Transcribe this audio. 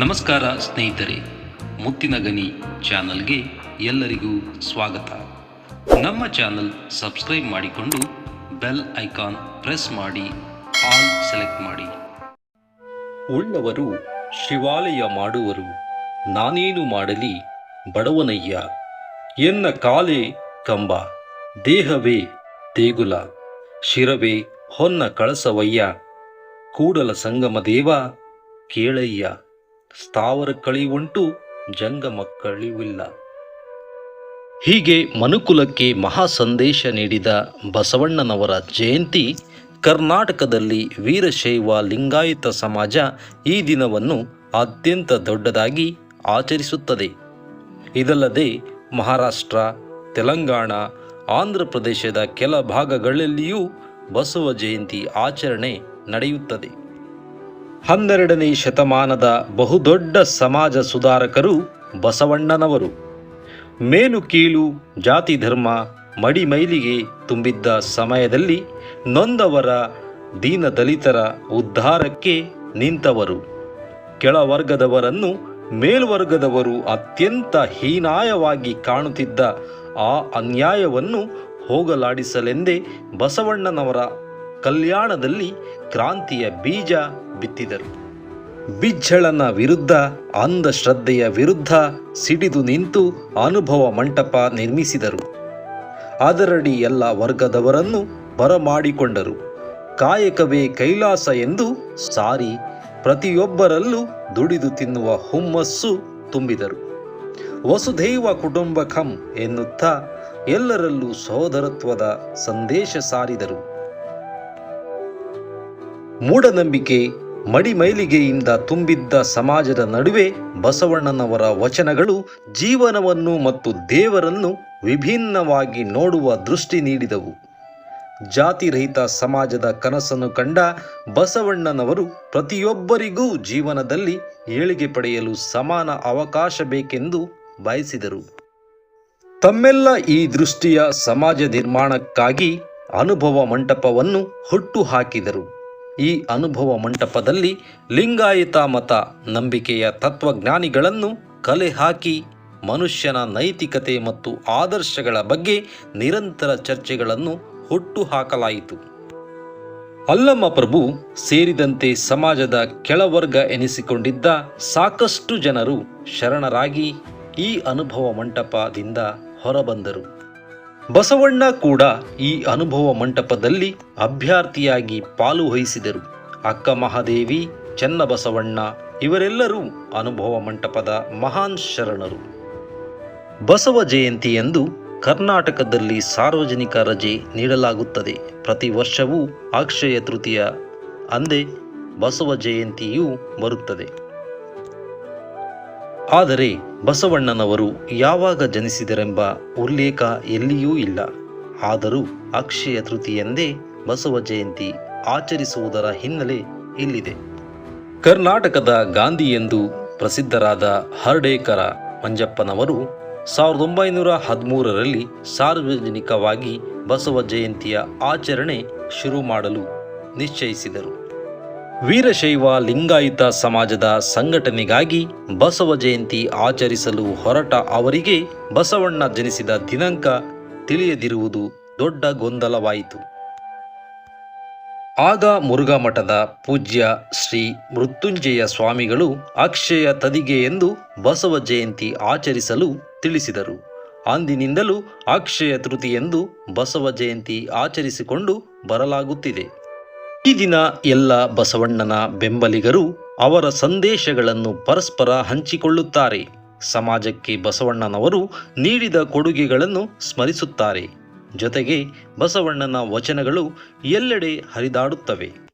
ನಮಸ್ಕಾರ ಸ್ನೇಹಿತರೆ, ಮುತ್ತಿನ ಗನಿ ಚಾನಲ್ಗೆ ಎಲ್ಲರಿಗೂ ಸ್ವಾಗತ. ನಮ್ಮ ಚಾನಲ್ ಸಬ್ಸ್ಕ್ರೈಬ್ ಮಾಡಿಕೊಂಡು ಬೆಲ್ ಐಕಾನ್ ಪ್ರೆಸ್ ಮಾಡಿ, ಆಲ್ ಸೆಲೆಕ್ಟ್ ಮಾಡಿ. ಉಳ್ಳವರು ಶಿವಾಲಯ ಮಾಡುವರು, ನಾನೇನು ಮಾಡಲಿ ಬಡವನಯ್ಯ, ಎನ್ನ ಕಾಲೇ ಕಂಬ, ದೇಹವೇ ದೇಗುಲ ಶಿರವೇ ಹೊನ್ನ ಕಳಸವಯ್ಯ, ಕೂಡಲ ಸಂಗಮ ದೇವ ಕೇಳಯ್ಯ. ಸ್ಥಾವರ ಕಳಿವುಂಟು ಜಂಗಮ ಕಳಿವಿಲ್ಲ ಹೀಗೆ ಮನುಕುಲಕ್ಕೆ ಮಹಾ ಸಂದೇಶ ನೀಡಿದ ಬಸವಣ್ಣನವರ ಜಯಂತಿ ಕರ್ನಾಟಕದಲ್ಲಿ ವೀರಶೈವ ಲಿಂಗಾಯತ ಸಮಾಜ ಈ ದಿನವನ್ನು ಅತ್ಯಂತ ದೊಡ್ಡದಾಗಿ ಆಚರಿಸುತ್ತದೆ. ಇದಲ್ಲದೆ ಮಹಾರಾಷ್ಟ್ರ, ತೆಲಂಗಾಣ, ಆಂಧ್ರ ಪ್ರದೇಶದ ಕೆಲ ಭಾಗಗಳಲ್ಲಿಯೂ ಬಸವ ಜಯಂತಿ ಆಚರಣೆ ನಡೆಯುತ್ತದೆ. ಹನ್ನೆರಡನೇ ಶತಮಾನದ ಬಹುದೊಡ್ಡ ಸಮಾಜ ಸುಧಾರಕರು ಬಸವಣ್ಣನವರು. ಮೇಲು ಕೀಳು ಜಾತಿ ಧರ್ಮ, ಮಡಿಮೈಲಿಗೆ ತುಂಬಿದ್ದ ಸಮಯದಲ್ಲಿ ನೊಂದವರ ದೀನ ದಲಿತರ ಉದ್ಧಾರಕ್ಕೆ ನಿಂತವರು. ಕೆಳವರ್ಗದವರನ್ನು ಮೇಲ್ವರ್ಗದವರು ಅತ್ಯಂತ ಹೀನಾಯವಾಗಿ ಕಾಣುತ್ತಿದ್ದ ಆ ಅನ್ಯಾಯವನ್ನು ಹೋಗಲಾಡಿಸಲೆಂದೇ ಬಸವಣ್ಣನವರ ಕಲ್ಯಾಣದಲ್ಲಿ ಕ್ರಾಂತಿಯ ಬೀಜ ಬಿತ್ತಿದರು. ಬಿಜ್ಜಳನ ವಿರುದ್ಧ ಅಂಧಶ್ರದ್ಧೆಯ ವಿರುದ್ಧ ಸಿಡಿದು ನಿಂತು ಅನುಭವ ಮಂಟಪ ನಿರ್ಮಿಸಿದರು. ಅದರಡಿ ಎಲ್ಲ ವರ್ಗದವರನ್ನು ಬರಮಾಡಿಕೊಂಡರು. ಕಾಯಕವೇ ಕೈಲಾಸ ಎಂದು ಸಾರಿ ಪ್ರತಿಯೊಬ್ಬರಲ್ಲೂ ದುಡಿದು ತಿನ್ನುವ ಹುಮ್ಮಸ್ಸು ತುಂಬಿದರು. ವಸುಧೈವ ಕುಟುಂಬಕಂ ಎನ್ನುತ್ತಾ ಎಲ್ಲರಲ್ಲೂ ಸಹೋದರತ್ವದ ಸಂದೇಶ ಸಾರಿದರು. ಮೂಢನಂಬಿಕೆ, ಮಡಿಮೈಲಿಗೆಯಿಂದ ತುಂಬಿದ್ದ ಸಮಾಜದ ನಡುವೆ ಬಸವಣ್ಣನವರ ವಚನಗಳು ಜೀವನವನ್ನು ಮತ್ತು ದೇವರನ್ನು ವಿಭಿನ್ನವಾಗಿ ನೋಡುವ ದೃಷ್ಟಿ ನೀಡಿದವು. ಜಾತಿರಹಿತ ಸಮಾಜದ ಕನಸನ್ನು ಕಂಡ ಬಸವಣ್ಣನವರು ಪ್ರತಿಯೊಬ್ಬರಿಗೂ ಜೀವನದಲ್ಲಿ ಏಳಿಗೆ ಪಡೆಯಲು ಸಮಾನ ಅವಕಾಶ ಬೇಕೆಂದು ಬಯಸಿದರು. ತಮ್ಮೆಲ್ಲ ಈ ದೃಷ್ಟಿಯ ಸಮಾಜ ನಿರ್ಮಾಣಕ್ಕಾಗಿ ಅನುಭವ ಮಂಟಪವನ್ನು ಹುಟ್ಟು ಹಾಕಿದರು. ಈ ಅನುಭವ ಮಂಟಪದಲ್ಲಿ ಲಿಂಗಾಯತ ಮತ ನಂಬಿಕೆಯ ತತ್ವಜ್ಞಾನಿಗಳನ್ನು ಕಲೆ ಹಾಕಿ ಮನುಷ್ಯನ ನೈತಿಕತೆ ಮತ್ತು ಆದರ್ಶಗಳ ಬಗ್ಗೆ ನಿರಂತರ ಚರ್ಚೆಗಳನ್ನು ಹುಟ್ಟು ಹಾಕಲಾಯಿತು ಅಲ್ಲಮ್ಮ ಪ್ರಭು ಸೇರಿದಂತೆ ಸಮಾಜದ ಕೆಳವರ್ಗ ಎನಿಸಿಕೊಂಡಿದ್ದ ಸಾಕಷ್ಟು ಜನರು ಶರಣರಾಗಿ ಈ ಅನುಭವ ಮಂಟಪದಿಂದ ಹೊರಬಂದರು. ಬಸವಣ್ಣ ಕೂಡ ಈ ಅನುಭವ ಮಂಟಪದಲ್ಲಿ ಅಭ್ಯರ್ಥಿಯಾಗಿ ಪಾಲು ವಹಿಸಿದರು. ಅಕ್ಕ ಮಹಾದೇವಿ, ಚನ್ನಬಸವಣ್ಣ ಇವರೆಲ್ಲರೂ ಅನುಭವ ಮಂಟಪದ ಮಹಾನ್ ಶರಣರು. ಬಸವ ಜಯಂತಿಯಂದು ಕರ್ನಾಟಕದಲ್ಲಿ ಸಾರ್ವಜನಿಕ ರಜೆ ನೀಡಲಾಗುತ್ತದೆ. ಪ್ರತಿ ವರ್ಷವೂ ಅಕ್ಷಯ ತೃತೀಯ, ಅಂದೇ ಬಸವ ಜಯಂತಿಯೂ ಬರುತ್ತದೆ. ಆದರೆ ಬಸವಣ್ಣನವರು ಯಾವಾಗ ಜನಿಸಿದರೆಂಬ ಉಲ್ಲೇಖ ಎಲ್ಲಿಯೂ ಇಲ್ಲ. ಆದರೂ ಅಕ್ಷಯ ತೃತೀಯಂದೇ ಬಸವ ಜಯಂತಿ ಆಚರಿಸುವುದರ ಹಿನ್ನೆಲೆ ಇಲ್ಲಿದೆ. ಕರ್ನಾಟಕದ ಗಾಂಧಿ ಎಂದು ಪ್ರಸಿದ್ಧರಾದ ಹರ್ಡೇಕರ ಮಂಜಪ್ಪನವರು ಸಾವಿರದ ಒಂಬೈನೂರ ಹದಿಮೂರರಲ್ಲಿ ಸಾರ್ವಜನಿಕವಾಗಿ ಬಸವ ಜಯಂತಿಯ ಆಚರಣೆ ಶುರು ಮಾಡಲು ನಿಶ್ಚಯಿಸಿದರು. ವೀರಶೈವ ಲಿಂಗಾಯತ ಸಮಾಜದ ಸಂಘಟನೆಗಾಗಿ ಬಸವ ಜಯಂತಿ ಆಚರಿಸಲು ಹೊರಟ ಅವರಿಗೆ ಬಸವಣ್ಣ ಜನಿಸಿದ ದಿನಾಂಕ ತಿಳಿಯದಿರುವುದು ದೊಡ್ಡ ಗೊಂದಲವಾಯಿತು. ಆಗ ಮುರುಘಾ ಮಠದ ಪೂಜ್ಯ ಶ್ರೀ ಮೃತ್ಯುಂಜಯ ಸ್ವಾಮಿಗಳು ಅಕ್ಷಯ ತದಿಗೆ ಎಂದು ಬಸವ ಜಯಂತಿ ಆಚರಿಸಲು ತಿಳಿಸಿದರು. ಅಂದಿನಿಂದಲೂ ಅಕ್ಷಯ ತೃತಿ ಎಂದು ಬಸವ ಜಯಂತಿ ಆಚರಿಸಿಕೊಂಡು ಬರಲಾಗುತ್ತಿದೆ. ಈ ದಿನ ಎಲ್ಲ ಬಸವಣ್ಣನ ಬೆಂಬಲಿಗರು ಅವರ ಸಂದೇಶಗಳನ್ನು ಪರಸ್ಪರ ಹಂಚಿಕೊಳ್ಳುತ್ತಾರೆ. ಸಮಾಜಕ್ಕೆ ಬಸವಣ್ಣನವರು ನೀಡಿದ ಕೊಡುಗೆಗಳನ್ನು ಸ್ಮರಿಸುತ್ತಾರೆ. ಜೊತೆಗೆ ಬಸವಣ್ಣನ ವಚನಗಳು ಎಲ್ಲೆಡೆ ಹರಿದಾಡುತ್ತವೆ.